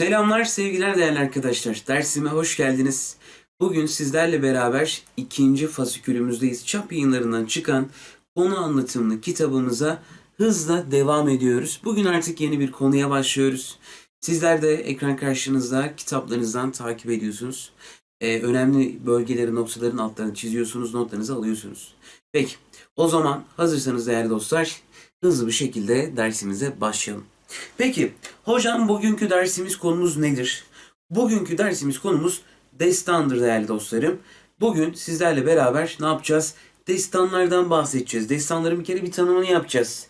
Selamlar sevgiler değerli arkadaşlar. Dersime hoş geldiniz. Bugün sizlerle beraber ikinci fasikülümüzdeyiz. Çap yayınlarından çıkan konu anlatımlı kitabımıza hızla devam ediyoruz. Bugün artık yeni bir konuya başlıyoruz. Sizler de ekran karşınızda kitaplarınızdan takip ediyorsunuz. Ee, önemli bölgeleri, noktaların altlarını çiziyorsunuz, notlarınızı alıyorsunuz. Peki, o zaman hazırsanız değerli dostlar, hızlı bir şekilde dersimize başlayalım. Peki, hocam bugünkü dersimiz konumuz nedir? Bugünkü dersimiz konumuz destandır değerli dostlarım. Bugün sizlerle beraber ne yapacağız? Destanlardan bahsedeceğiz. Destanların bir kere bir tanımını yapacağız.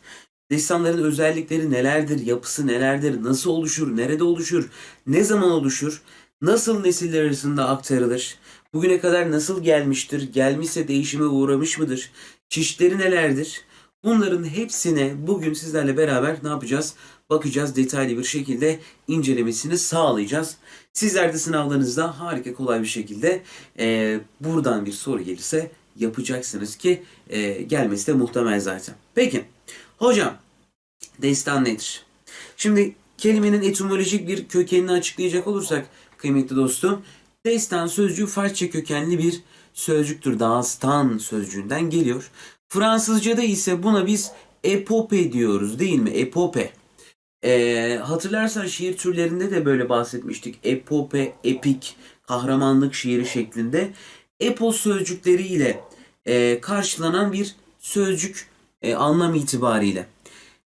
Destanların özellikleri nelerdir, yapısı nelerdir, nasıl oluşur, nerede oluşur, ne zaman oluşur, nasıl nesiller arasında aktarılır, bugüne kadar nasıl gelmiştir, gelmişse değişime uğramış mıdır, çeşitleri nelerdir? Bunların hepsine bugün sizlerle beraber ne yapacağız? Bakacağız detaylı bir şekilde incelemesini sağlayacağız. Sizler de sınavlarınızda harika kolay bir şekilde e, buradan bir soru gelirse yapacaksınız ki e, gelmesi de muhtemel zaten. Peki hocam destan nedir? Şimdi kelimenin etimolojik bir kökenini açıklayacak olursak kıymetli dostum destan sözcüğü Farsça kökenli bir sözcüktür. Dastan sözcüğünden geliyor. Fransızca'da ise buna biz epope diyoruz değil mi? Epope. Ee, hatırlarsan şiir türlerinde de böyle bahsetmiştik. Epope, epik, kahramanlık şiiri şeklinde. Epos sözcükleriyle e, karşılanan bir sözcük e, anlam itibariyle.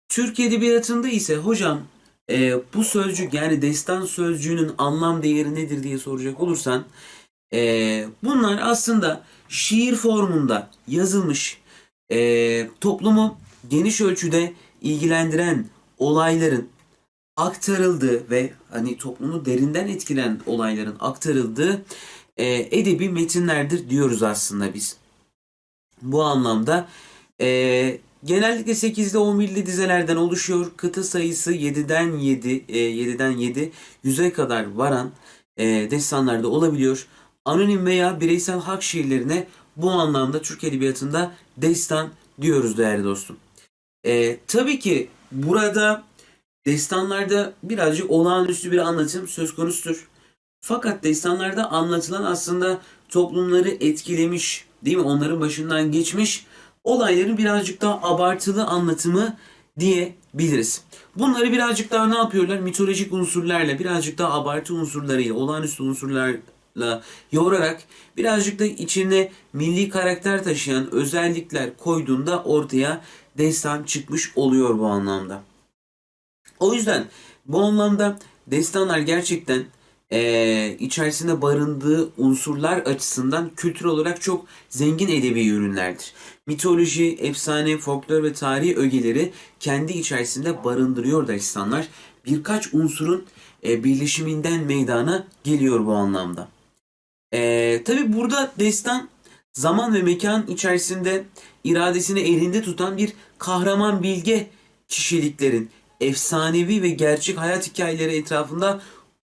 Türk Edebiyatı'nda ise hocam e, bu sözcük yani destan sözcüğünün anlam değeri nedir diye soracak olursan e, bunlar aslında şiir formunda yazılmış e, toplumu geniş ölçüde ilgilendiren olayların aktarıldığı ve hani toplumu derinden etkilen olayların aktarıldığı e, edebi metinlerdir diyoruz aslında biz. Bu anlamda e, genellikle 8'de 11'li dizelerden oluşuyor. Kıta sayısı 7'den 7, e, 7'den 7, 100'e kadar varan e, destanlarda olabiliyor. Anonim veya bireysel hak şiirlerine bu anlamda Türk Edebiyatı'nda destan diyoruz değerli dostum. E, tabii ki burada destanlarda birazcık olağanüstü bir anlatım söz konusudur. Fakat destanlarda anlatılan aslında toplumları etkilemiş, değil mi? Onların başından geçmiş olayların birazcık daha abartılı anlatımı diyebiliriz. Bunları birazcık daha ne yapıyorlar? Mitolojik unsurlarla, birazcık daha abartı unsurlarıyla, olağanüstü unsurlarla yoğurarak birazcık da içine milli karakter taşıyan özellikler koyduğunda ortaya destan çıkmış oluyor bu anlamda. O yüzden bu anlamda destanlar gerçekten e, içerisinde barındığı unsurlar açısından kültür olarak çok zengin edebi ürünlerdir. Mitoloji, efsane, folklor ve tarihi ögeleri kendi içerisinde barındırıyor destanlar. Birkaç unsurun e, birleşiminden meydana geliyor bu anlamda. E, Tabi burada destan zaman ve mekan içerisinde iradesini elinde tutan bir kahraman bilge kişiliklerin efsanevi ve gerçek hayat hikayeleri etrafında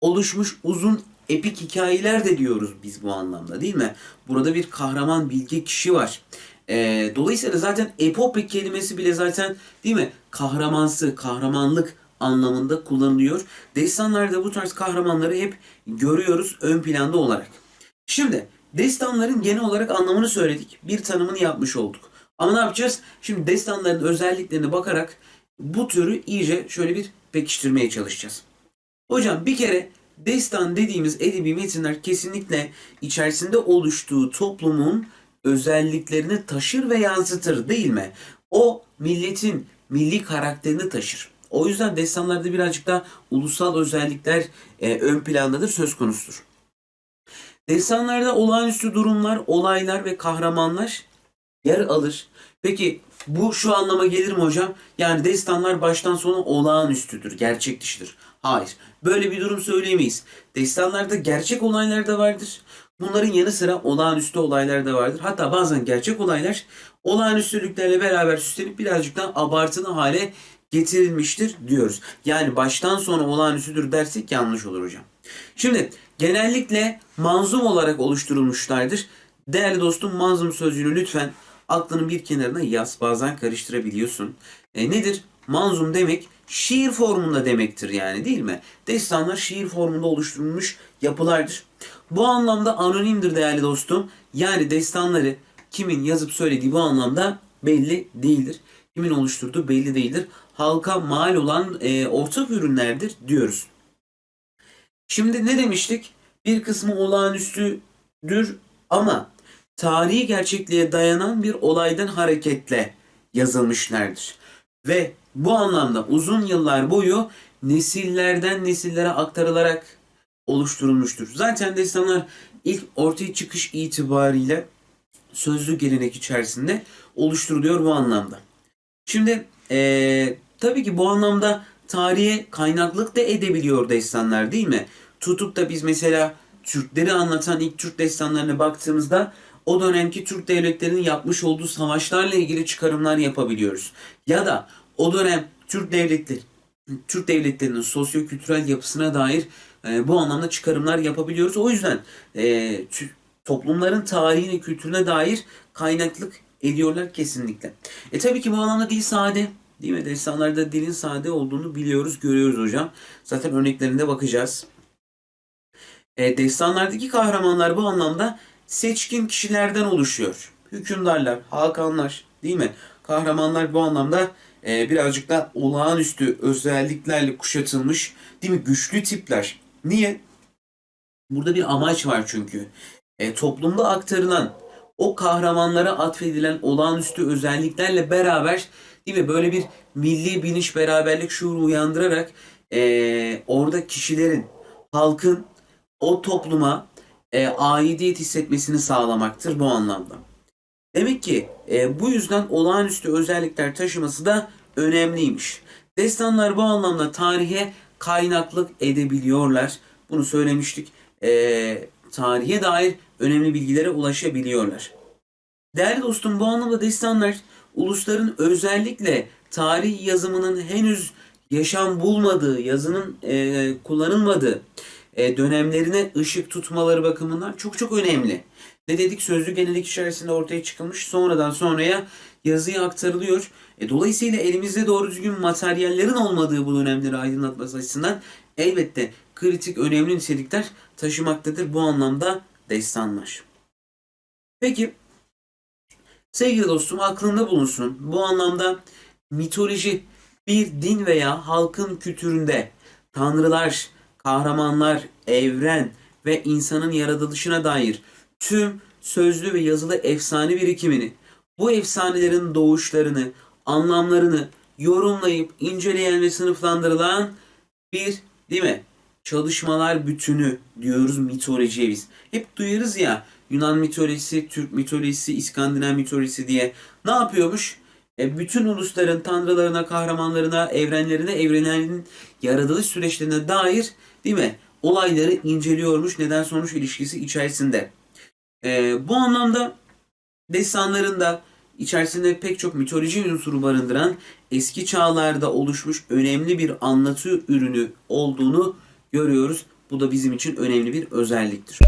oluşmuş uzun epik hikayeler de diyoruz biz bu anlamda değil mi? Burada bir kahraman bilge kişi var. Ee, dolayısıyla zaten epopik kelimesi bile zaten değil mi? Kahramansı, kahramanlık anlamında kullanılıyor. Destanlarda bu tarz kahramanları hep görüyoruz ön planda olarak. Şimdi destanların genel olarak anlamını söyledik. Bir tanımını yapmış olduk. Ama ne yapacağız? Şimdi destanların özelliklerine bakarak bu türü iyice şöyle bir pekiştirmeye çalışacağız. Hocam bir kere destan dediğimiz edebi metinler kesinlikle içerisinde oluştuğu toplumun özelliklerini taşır ve yansıtır değil mi? O milletin milli karakterini taşır. O yüzden destanlarda birazcık da ulusal özellikler e, ön plandadır, söz konusudur. Destanlarda olağanüstü durumlar, olaylar ve kahramanlar yer alır. Peki bu şu anlama gelir mi hocam? Yani destanlar baştan sona olağanüstüdür, gerçek dışıdır. Hayır. Böyle bir durum söyleyemeyiz. Destanlarda gerçek olaylar da vardır. Bunların yanı sıra olağanüstü olaylar da vardır. Hatta bazen gerçek olaylar olağanüstülüklerle beraber süslenip birazcık daha abartılı hale getirilmiştir diyoruz. Yani baştan sona olağanüstüdür dersek yanlış olur hocam. Şimdi genellikle manzum olarak oluşturulmuşlardır. Değerli dostum manzum sözcüğünü lütfen aklının bir kenarına yaz. Bazen karıştırabiliyorsun. E, nedir? Manzum demek şiir formunda demektir yani değil mi? Destanlar şiir formunda oluşturulmuş yapılardır. Bu anlamda anonimdir değerli dostum. Yani destanları kimin yazıp söylediği bu anlamda belli değildir. Kimin oluşturduğu belli değildir. Halka mal olan e, ortak ürünlerdir diyoruz. Şimdi ne demiştik? Bir kısmı olağanüstüdür ama tarihi gerçekliğe dayanan bir olaydan hareketle yazılmışlardır. Ve bu anlamda uzun yıllar boyu nesillerden nesillere aktarılarak oluşturulmuştur. Zaten destanlar ilk ortaya çıkış itibariyle sözlü gelenek içerisinde oluşturuluyor bu anlamda. Şimdi eee, tabii ki bu anlamda tarihe kaynaklık da edebiliyor destanlar değil mi? Tutup da biz mesela Türkleri anlatan ilk Türk destanlarına baktığımızda o dönemki Türk devletlerinin yapmış olduğu savaşlarla ilgili çıkarımlar yapabiliyoruz. Ya da o dönem Türk devletleri Türk devletlerinin sosyo-kültürel yapısına dair e, bu anlamda çıkarımlar yapabiliyoruz. O yüzden e, toplumların tarihine, kültürüne dair kaynaklık ediyorlar kesinlikle. E tabii ki bu anlamda dil sade. Değil mi? Destanlarda dilin sade olduğunu biliyoruz, görüyoruz hocam. Zaten örneklerinde bakacağız. E, destanlardaki kahramanlar bu anlamda seçkin kişilerden oluşuyor. Hükümdarlar, hakanlar değil mi? Kahramanlar bu anlamda e, birazcık da olağanüstü özelliklerle kuşatılmış değil mi? Güçlü tipler. Niye? Burada bir amaç var çünkü. E, toplumda aktarılan o kahramanlara atfedilen olağanüstü özelliklerle beraber mi? Böyle bir milli bilinç, beraberlik şuuru uyandırarak e, orada kişilerin, halkın o topluma e, aidiyet hissetmesini sağlamaktır bu anlamda. Demek ki e, bu yüzden olağanüstü özellikler taşıması da önemliymiş. Destanlar bu anlamda tarihe kaynaklık edebiliyorlar. Bunu söylemiştik. E, tarihe dair önemli bilgilere ulaşabiliyorlar. Değerli dostum bu anlamda destanlar ulusların özellikle tarih yazımının henüz yaşam bulmadığı, yazının e, kullanılmadığı e, dönemlerine ışık tutmaları bakımından çok çok önemli. Ne dedik sözlü gelenek içerisinde ortaya çıkılmış sonradan sonraya yazıya aktarılıyor. E, dolayısıyla elimizde doğru düzgün materyallerin olmadığı bu dönemleri aydınlatması açısından elbette kritik önemli nitelikler taşımaktadır bu anlamda destanlar. Peki sevgili dostum aklında bulunsun bu anlamda mitoloji bir din veya halkın kültüründe tanrılar, kahramanlar, evren ve insanın yaratılışına dair tüm sözlü ve yazılı efsane birikimini, bu efsanelerin doğuşlarını, anlamlarını yorumlayıp inceleyen ve sınıflandırılan bir değil mi? Çalışmalar bütünü diyoruz mitolojiye biz. Hep duyarız ya Yunan mitolojisi, Türk mitolojisi, İskandinav mitolojisi diye. Ne yapıyormuş? E, bütün ulusların tanrılarına, kahramanlarına, evrenlerine, evrenlerin yaratılış süreçlerine dair değil mi? Olayları inceliyormuş neden sonuç ilişkisi içerisinde. E, bu anlamda destanlarında içerisinde pek çok mitoloji unsuru barındıran eski çağlarda oluşmuş önemli bir anlatı ürünü olduğunu görüyoruz. Bu da bizim için önemli bir özelliktir.